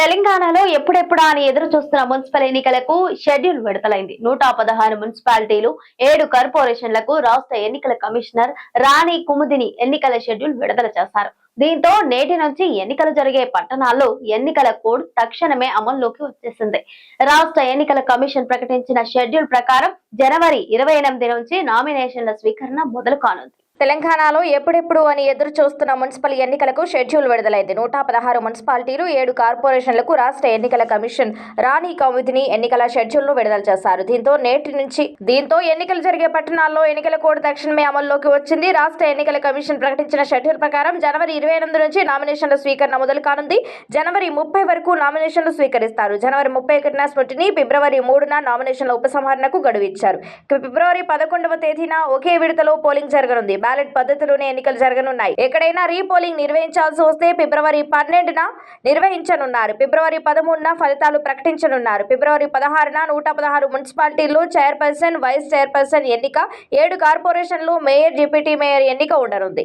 తెలంగాణలో ఎప్పుడెప్పుడా అని ఎదురు చూస్తున్న మున్సిపల్ ఎన్నికలకు షెడ్యూల్ విడుదలైంది. నూట పదహారు మున్సిపాలిటీలు ఏడు కార్పొరేషన్లకు రాష్ట్ర ఎన్నికల కమిషనర్ రాణి కుముదిని ఎన్నికల షెడ్యూల్ విడుదల చేశారు. దీంతో నేటి నుంచి ఎన్నికలు జరిగే పట్టణాల్లో ఎన్నికల కోడ్ తక్షణమే అమల్లోకి వచ్చేసింది. రాష్ట్ర ఎన్నికల కమిషన్ ప్రకటించిన షెడ్యూల్ ప్రకారం జనవరి ఇరవై ఎనిమిది నుంచి నామినేషన్ల స్వీకరణ మొదలు కానుంది తెలంగాణలో ఎప్పుడెప్పుడు అని ఎదురు చూస్తున్న మున్సిపల్ ఎన్నికలకు షెడ్యూల్ విడుదలైంది. నూట పదహారు మున్సిపాలిటీలు ఏడు కార్పొరేషన్లకు రాష్ట్ర ఎన్నికల కమిషన్ రాణి కమిటీని ఎన్నికల షెడ్యూల్ను విడుదల చేశారు. దీంతో నేటి నుంచి దీంతో ఎన్నికలు జరిగే పట్టణాల్లో ఎన్నికల కోడ్ తక్షణమే అమల్లోకి వచ్చింది. రాష్ట్ర ఎన్నికల కమిషన్ ప్రకటించిన షెడ్యూల్ ప్రకారం జనవరి ఇరవై ఎనిమిది నుంచి నామినేషన్ల స్వీకరణ మొదలు కానుంది. జనవరి ముప్పై వరకు నామినేషన్లు స్వీకరిస్తారు. జనవరి ముప్పై ఒకటిన స్మృతిని ఫిబ్రవరి మూడున నామినేషన్ల ఉపసంహరణకు గడువు ఇచ్చారు ఫిబ్రవరి పదకొండవ తేదీన ఒకే విడతలో పోలింగ్ జరగనుంది. బ్యాలెట్ పద్ధతిలోనే ఎన్నికలు జరగనున్నాయి. ఎక్కడైనా రీపోలింగ్ నిర్వహించాల్సి వస్తే ఫిబ్రవరి పన్నెండున నిర్వహించనున్నారు. ఫిబ్రవరి పదమూడున ఫలితాలు ప్రకటించనున్నారు. ఫిబ్రవరి పదహారున నూట పదహారు మున్సిపాలిటీల్లో చైర్పర్సన్ వైస్ చైర్పర్సన్ ఎన్నిక ఏడు కార్పొరేషన్లు మేయర్ డిప్యూటీ మేయర్ ఎన్నిక ఉండనుంది.